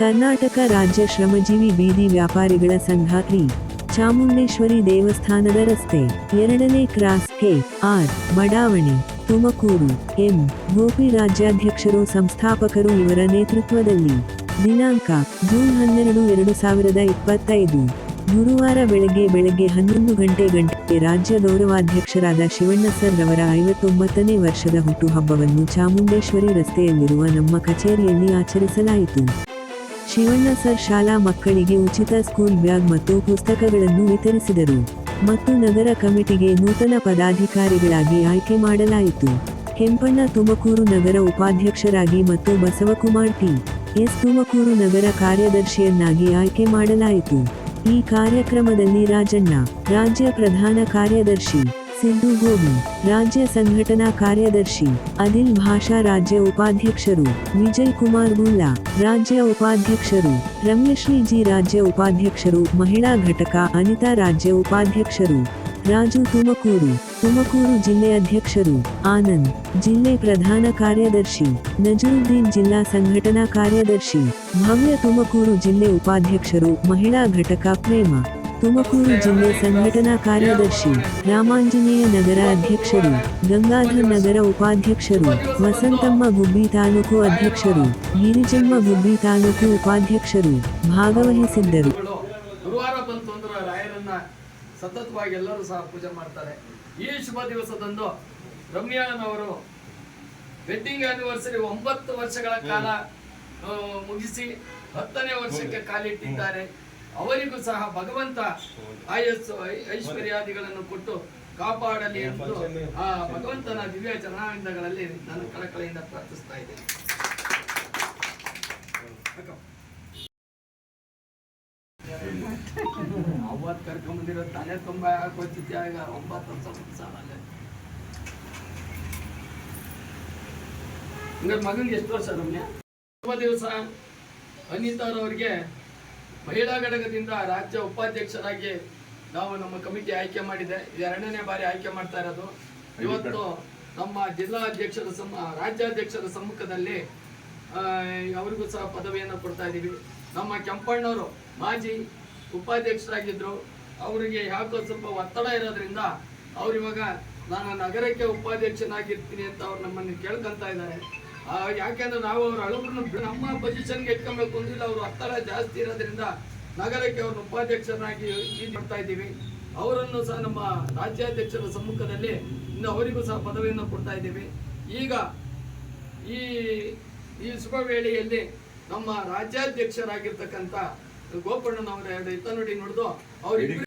ಕರ್ನಾಟಕ ರಾಜ್ಯ ಶ್ರಮಜೀವಿ ಬೀದಿ ವ್ಯಾಪಾರಿಗಳ ಸಂಘ ತ್ರಿ ಚಾಮುಂಡೇಶ್ವರಿ ದೇವಸ್ಥಾನದ ರಸ್ತೆ, ಎರಡನೇ ಕ್ರಾಸ್ ಕೆ ಆರ್ ಬಡಾವಣೆ, ತುಮಕೂರು, ಎಂ ಗೋಪಿ ರಾಜ್ಯಾಧ್ಯಕ್ಷರು ಸಂಸ್ಥಾಪಕರು ಇವರ ನೇತೃತ್ವದಲ್ಲಿ, ದಿನಾಂಕ ಜೂನ್ ಹನ್ನೆರಡು ಎರಡು ಸಾವಿರದ ಇಪ್ಪತ್ತೈದು, ಗುರುವಾರ ಬೆಳಗ್ಗೆ ಬೆಳಗ್ಗೆ ಹನ್ನೊಂದು ಗಂಟೆ ಗಂಟೆಗೆ ರಾಜ್ಯ ಗೌರವಾಧ್ಯಕ್ಷರಾದ ಶಿವಣ್ಣ ಸರ್ ರವರ ಐವತ್ತೊಂಬತ್ತನೇ ವರ್ಷದ ಹುಟ್ಟುಹಬ್ಬವನ್ನು ಚಾಮುಂಡೇಶ್ವರಿ ರಸ್ತೆಯಲ್ಲಿರುವ ನಮ್ಮ ಕಚೇರಿಯಲ್ಲಿ ಆಚರಿಸಲಾಯಿತು. ಶಿವಣ್ಣ ಸರ್ ಶಾಲಾ ಮಕ್ಕಳಿಗೆ ಉಚಿತ ಸ್ಕೂಲ್ ಬ್ಯಾಗ್ ಮತ್ತು ಪುಸ್ತಕಗಳನ್ನು ವಿತರಿಸಿದರು. ಮತ್ತು ನಗರ ಕಮಿಟಿಗೆ ನೂತನ ಪದಾಧಿಕಾರಿಗಳಾಗಿ ಆಯ್ಕೆ ಮಾಡಲಾಯಿತು. ಕೆಂಪಣ್ಣ ತುಮಕೂರು ನಗರ ಉಪಾಧ್ಯಕ್ಷರಾಗಿ ಮತ್ತು ಬಸವಕುಮಾರ್ ಟಿ. ಎಸ್. ತುಮಕೂರು ನಗರ ಕಾರ್ಯದರ್ಶಿಯನ್ನಾಗಿ ಆಯ್ಕೆ ಮಾಡಲಾಯಿತು. ಈ ಕಾರ್ಯಕ್ರಮದಲ್ಲಿ ರಾಜಣ್ಣ, ರಾಜ್ಯ ಪ್ರಧಾನ ಕಾರ್ಯದರ್ಶಿ ಸಿದ್ದು ಗೋಬಿ ರಾಜ್ಯ ಸಂಘಟನಾ ಕಾರ್ಯದರ್ಶಿ ಅದಿಲ್ ಭಾಷಾ ರಾಜ್ಯ ಉಪಾಧ್ಯಕ್ಷರು, ವಿಜಯ್ ಕುಮಾರ್ ಗುಲ್ಲಾ ರಾಜ್ಯ ಉಪಾಧ್ಯಕ್ಷರು ರಮ್ಯಶ್ರೀ ಜಿ ರಾಜ್ಯ ಉಪಾಧ್ಯಕ್ಷರು, ಮಹಿಳಾ ಘಟಕ, ಅನಿತಾ ರಾಜ್ಯ ಉಪಾಧ್ಯಕ್ಷರು, ರಾಜು ತುಮಕೂರು ತುಮಕೂರು ಜಿಲ್ಲೆ ಅಧ್ಯಕ್ಷರು, ಆನಂದ್, ಜಿಲ್ಲೆ ಪ್ರಧಾನ ಕಾರ್ಯದರ್ಶಿ, ನಜರುದ್ದೀನ್ ಜಿಲ್ಲಾ ಸಂಘಟನಾ ಕಾರ್ಯದರ್ಶಿ, ಭವ್ಯ ತುಮಕೂರು ಜಿಲ್ಲೆ ಉಪಾಧ್ಯಕ್ಷರು, ಮಹಿಳಾ ಘಟಕ ಪ್ರೇಮ. ತುಮಕೂರು ಜಿಲ್ಲೆ ಸಂಘಟನಾ ಕಾರ್ಯದರ್ಶಿ ರಾಮಾಂಜನೇಯ ನಗರ ಅಧ್ಯಕ್ಷರು ಗಂಗಾಧರ್ ನಗರ ಉಪಾಧ್ಯಕ್ಷರು ವಸಂತಮ್ಮ ಗುಬ್ಬಿ ತಾಲೂಕು ಅಧ್ಯಕ್ಷರು ಗಿರಿಜಮ್ಮ ಗುಬ್ಬಿ ತಾಲೂಕು ಉಪಾಧ್ಯಕ್ಷರು ಭಾಗವಹಿಸಿದ್ದರು. ಗುರುವಾರ ಬಂತು ಅಂದ್ರೆ ರಾಯರನ್ನ ಸತತವಾಗಿ ಎಲ್ಲರೂ ಸಹ ಪೂಜೆ ಮಾಡ್ತಾರೆ. ಈ ಶುಭ ದಿವಸದಂದು ರಮ್ಯಾನವರು ವೆಡ್ಡಿಂಗ್ ಆನಿವರ್ಸರಿ ಒಂಬತ್ತು ವರ್ಷಗಳ ಕಾಲ ಮುಗಿಸಿ ಹತ್ತನೇ ವರ್ಷಕ್ಕೆ ಕಾಲಿಟ್ಟಿದ್ದಾರೆ. ಅವರಿಗೂ ಸಹ ಭಗವಂತ ಆಯಸ್ಸು ಐಶ್ವರ್ಯಾದಿಗಳನ್ನು ಕೊಟ್ಟು ಕಾಪಾಡಲಿ ಎಂದು ಆ ಭಗವಂತನ ದಿವ್ಯ ಚರಣಾಂಗಗಳಲ್ಲಿ ನಾನು ಕಳಕಳೆಯಿಂದ ಪ್ರಾರ್ಥಿಸ್ತಾ ಇದ್ದೇನೆ. ಅವತ್ತು ಕರ್ಕೊಂಬಂದಿರೋ ತಲೆ ತುಂಬ ಹಾಕೋತಿದ್ದೆ ಆಗ ಒಂಬತ್ತು ವರ್ಷ ಸಾಲಲ್ಲ. ಹಂಗಾರೆ ಮಗನಿಗೆ ಎಷ್ಟು ವರ್ಷ ರಮ್ಯ? ತುಂಬ ದಿವಸ ಅನಿತಾರವರಿಗೆ ಮಹಿಳಾ ಘಟಕದಿಂದ ರಾಜ್ಯ ಉಪಾಧ್ಯಕ್ಷರಾಗಿ ನಾವು ನಮ್ಮ ಕಮಿಟಿ ಆಯ್ಕೆ ಮಾಡಿದೆ. ಎರಡನೇ ಬಾರಿ ಆಯ್ಕೆ ಮಾಡ್ತಾ ಇರೋದು. ಇವತ್ತು ನಮ್ಮ ಜಿಲ್ಲಾ ಅಧ್ಯಕ್ಷರ ಸಮ್ಮ ರಾಜ್ಯಾಧ್ಯಕ್ಷರ ಸಮ್ಮುಖದಲ್ಲಿ ಅವರಿಗೂ ಸಹ ಪದವಿಯನ್ನು ಕೊಡ್ತಾ ಇದ್ದೀವಿ. ನಮ್ಮ ಕೆಂಪಣ್ಣವರು ಮಾಜಿ ಉಪಾಧ್ಯಕ್ಷರಾಗಿದ್ದರು ಅವರಿಗೆ ಯಾಕೋ ಸ್ವಲ್ಪ ಒತ್ತಡ ಇರೋದ್ರಿಂದ ಅವ್ರು ಇವಾಗ ನಾನು ನಗರಕ್ಕೆ ಉಪಾಧ್ಯಕ್ಷನಾಗಿರ್ತೀನಿ ಅಂತ ಅವ್ರು ನಮ್ಮನ್ನು ಕೇಳ್ಕೊಂತ ಇದ್ದಾರೆ. ಯಾಕೆಂದ್ರೆ ನಾವು ಅವ್ರ ಅಳುಬ್ರನ್ನ ನಮ್ಮ ಪೊಸಿಷನ್ಗೆ ಇಟ್ಕೊಬೇಕು ಅಂದಿಲ್ಲ ಅವರು ಒತ್ತಡ ಜಾಸ್ತಿ ಇರೋದ್ರಿಂದ ನಗರಕ್ಕೆ ಅವ್ರನ್ನ ಉಪಾಧ್ಯಕ್ಷರಾಗಿ ಮಾಡ್ತಾ ಇದ್ದೀವಿ. ಅವರನ್ನು ಸಹ ನಮ್ಮ ರಾಜ್ಯಾಧ್ಯಕ್ಷರ ಸಮ್ಮುಖದಲ್ಲಿ ಇನ್ನು ಅವರಿಗೂ ಸಹ ಪದವಿಯನ್ನು ಕೊಡ್ತಾ ಇದ್ದೀವಿ. ಈಗ ಈ ಈ ಶುಭ ವೇಳೆಯಲ್ಲಿ ನಮ್ಮ ರಾಜ್ಯಾಧ್ಯಕ್ಷರಾಗಿರ್ತಕ್ಕಂಥ ಗೋಪಣ್ಣನವರ ಎರಡು ಹಿತನುಡಿ ನೋಡಿದು ಅವರಿಬ್ಬರು